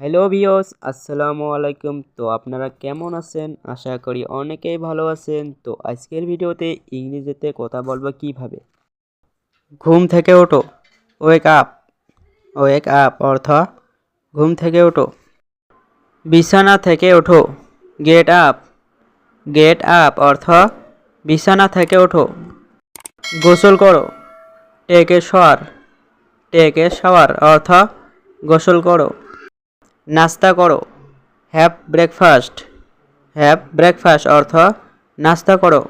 Hello ভিওস, আসসালামু আলাইকুম। তো আপনারা কেমন আছেন? আশা করি অনেকেই ভালো আছেন। তো আজকের ভিডিওতে ইংরেজিতে কথা বলব কীভাবে? ঘুম থেকে ওঠো। ওয়েক আপ ওয়েক আপ অর্থ ঘুম থেকে ওঠো। বিছানা থেকে ওঠো। গেট আপ গেট আপ অর্থ বিছানা থেকে ওঠো। গোসল করো। Take a shower take shower অর্থ গোসল করো। নাস্তা করো। হ্যাভ ব্রেকফাস্ট হ্যাভ ব্রেকফাস্ট অর্থ নাস্তা করো।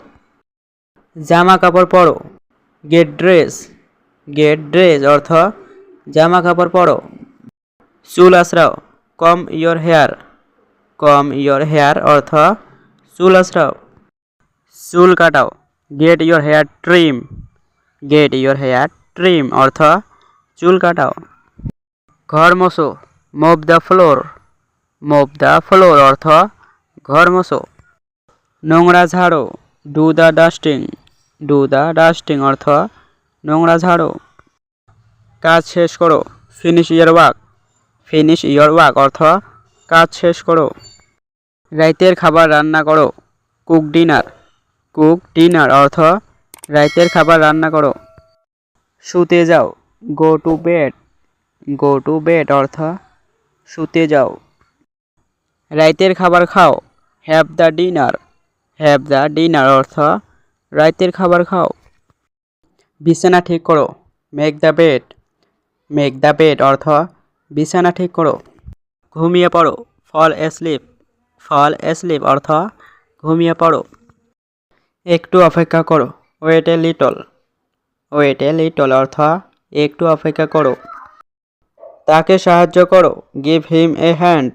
জামা কাপড় পরো। গেট ড্রেস গেট ড্রেস অর্থ জামা কাপড় পরো। চুল আশ্রাও comb your hair comb your hair অর্থ চুল আশ্রাও চুল কাটাও। Get your hair trim get your hair trim অর্থ চুল কাটাও। ঘর মোছো। Move the floor move the floor অর্থ ঘর মোছো। নোংরা ঝাড়ো do the dusting do the dusting অর্থ নোংরা ঝাড়ো। কাজ শেষ করো finish your work finish your work অর্থ কাজ শেষ করো। রাইতের খাবার রান্না করো কুক ডিনার কুক ডিনার অর্থ রাইতের খাবার রান্না করো। শুতে যাও go to bed go to bed অর্থ শুতে যাও। রাইতের খাবার খাও have the dinner have the dinner অর্থ রাইতের খাবার খাও। বিছানা ঠিক করো make the bed make the bed অর্থ বিছানা ঠিক করো। ঘুমিয়ে পড়ো ফল স্লিপ ফল স্লিপ অর্থ ঘুমিয়ে পড়ো। একটু অপেক্ষা করো wait a little wait a little অর্থ একটু অপেক্ষা করো। তাকে সাহায্য করো। Give him a hand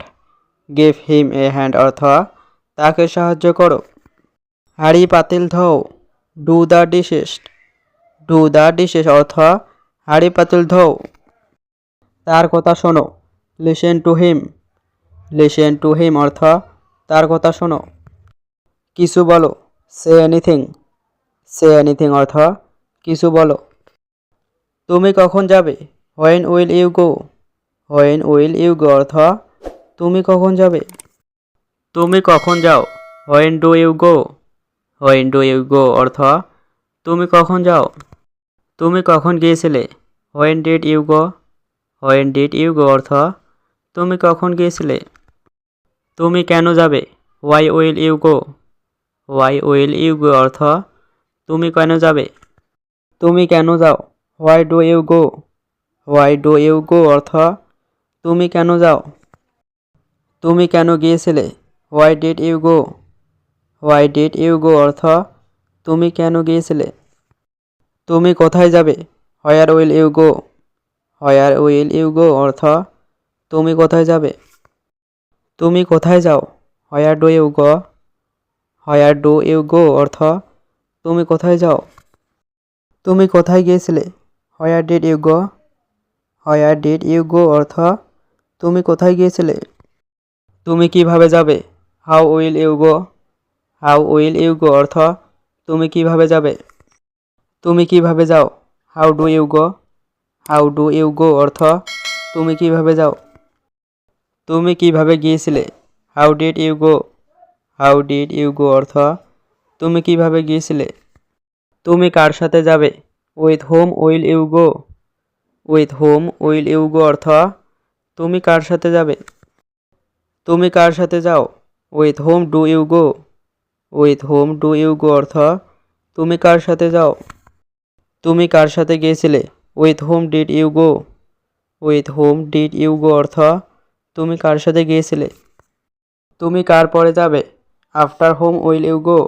give him a hand অর্থ তাকে সাহায্য করো। হাড়ি পাতিল ধোও। Do the dishes do the dishes অর্থ হাড়ি পাতিল ধোও। তার কথা শোনো। Listen to him listen to him অর্থ তার কথা শোনো। কিছু বলো। সে এনিথিং সে এনিথিং অর্থ কিছু বলো। তুমি কখন যাবে? When will you go when will you go অর্থ, তুমি কখন যাবে? তুমি কখন যাও? When do you go? When do you go অর্থ, তুমি কখন যাও? তুমি কখন গিয়েছিলে? When did you go? When did you go অর্থ, তুমি কখন গিয়েছিলে? তুমি কেন যাবে? Why will you go? Why will you go অর্থ, তুমি কেন যাবে? তুমি কেন যাও? Why do you go? Why do you go অর্থ তুমি কেন যাও? তুমি কেন গিয়েছিলে? Why did you go why did you go অর্থ, তুমি কেন গিয়েছিলে? তুমি কোথায় যাবে? Where will you go where will you go অর্থ, তুমি কোথায় যাবে? তুমি কোথায় যাও? Where do you go where do you go অর্থ, তুমি কোথায় যাও? তুমি কোথায় গিয়েছিলে? Where did you go where did you go অর্থ তুমি কোথায় গিয়েছিলে? তুমি কীভাবে যাবে? How will you go how will you go অর্থ, তুমি কীভাবে যাবে? তুমি কীভাবে যাও? How do you go how do you go অর্থ, তুমি কীভাবে যাও? তুমি কীভাবে গিয়েছিলে? How did you go how did you go অর্থ, তুমি কীভাবে গিয়েছিলে? তুমি কার সাথে যাবে? With whom will you go with whom will you go অর্থ তুমি কার সাথে যাবে? তুমি কার সাথে যাও? With whom do you go with whom do you go অর্থ, তুমি কার সাথে যাও? তুমি কার সাথে গিয়েছিলে? With whom did you go with whom did you go অর্থ, তুমি কার সাথে গিয়েছিলে? তুমি কার পরে যাবে? After whom will you go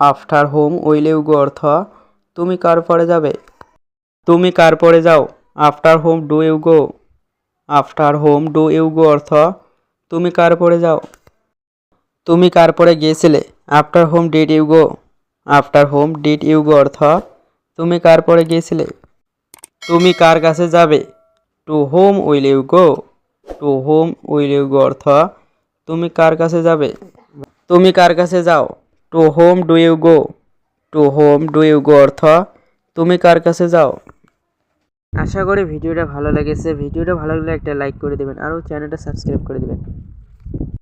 after whom will you go অর্থ, তুমি কার পরে যাবে? তুমি কার পরে যাও? After whom do you go after whom do you go, অর্থ, তুমি কার পরে যাও? তুমি কার পরে গিয়েছিলে? After whom did you go? After whom did you go, অর্থ, তুমি কার পরে গিয়েছিলে? তুমি কার কাছে যাবে? To whom will you go? To whom will you go, অর্থ, তুমি কার কাছে যাবে? তুমি কার কাছে যাও? To whom do you go? To whom do you go, অর্থ, তুমি কার কাছে যাও? আশা করি ভিডিওটা ভালো লেগেছে। ভিডিওটা ভালো লাগলে একটা লাইক করে দেবেন। আরও চ্যানেলটা সাবস্ক্রাইব করে দেবেন।